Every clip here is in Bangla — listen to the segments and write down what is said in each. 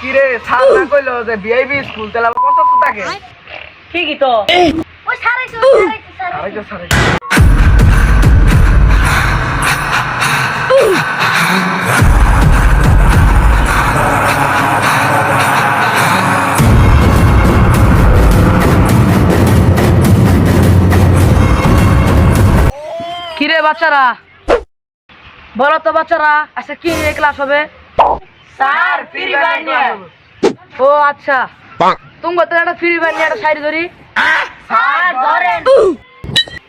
কিরে স্যার না কইলো যে বিআইবি স্কুল আবার কত থাকে ঠিকই তো। ওই সারাইছে সারাইছে সারাইছে আরেকটা স্যার কিরে বাচ্চারা? বলো তো বাচ্চারা আচ্ছা কি নিয়ে ক্লাস হবে? স্যার ফ্রি ফায়ার নিয়ে ও আচ্ছা। তুমি তো একটা ফ্রি ফায়ার নিয়ে একটা সাইড ধরি। স্যার ধরেন।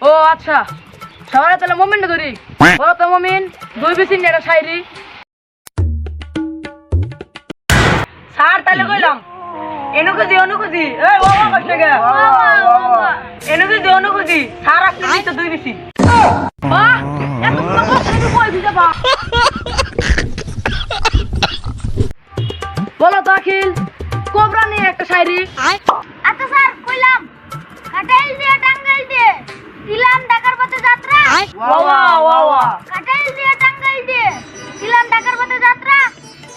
ও আচ্ছা। সবাই তাহলে মমিন ধরি। বলো তো মমিন দুই বেশি নিয়ে একটা সাইরি স্যার তাহলে কইলাম। এনুকুজি অনুকুজি এই বাবা কষ্ট গে। এনুকুজি অনুকুজি স্যার আপনি দুই বেশি বাহ এত তুমি কই দিতে শায়রি আচ্ছা স্যার কইলাম। কাটাইল দিয়ে টাঙ্গাইল দিয়ে দিলাম ঢাকার পথে যাত্রা। ওয়া ওয়া ওয়া কাটাইল দিয়ে টাঙ্গাইল দিয়ে দিলাম ঢাকার পথে যাত্রা।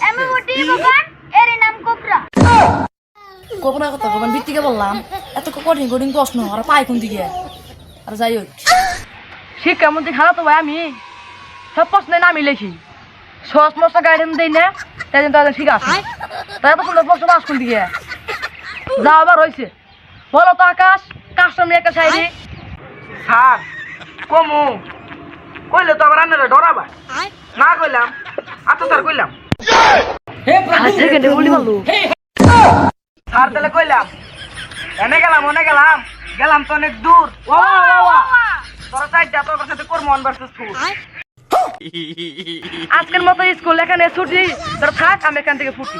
এমএ ওটি বাগান এর নাম কোবরা কোবরা কথা কবেন ভিত্তিকে বললাম। এত কঠিন কঠিন প্রশ্ন আর পাই কোন দিকে? আর যাই হোক। মধ্যে খেলা তো ভাই আমি। সব প্রশ্নের নামই লিখি সহজ মশলা গাইডেন্স দেই না তাই জন্য তাদের ঠিক আছে। তাই এত সুন্দর প্রশ্ন পাস কোন দিকে? যা আবার হয়েছে বলো তো আকাশ কাস্টম নিয়ে একটা শায়রি স্যার কমু। কইলে তো আবার আন্নারে ডরাবা। না কইলাম আচ্ছা স্যার কইলাম স্যার তাহলে কইলাম এনে গেলাম ওনে গেলাম। গেলাম তো অনেক দূর। তোরা চাইটা তোর সাথে করব অন ভার্সেস ফুল আজকের মতো স্কুল এখানে ছুটি। তোর থাক আমি এখান থেকে ফুটি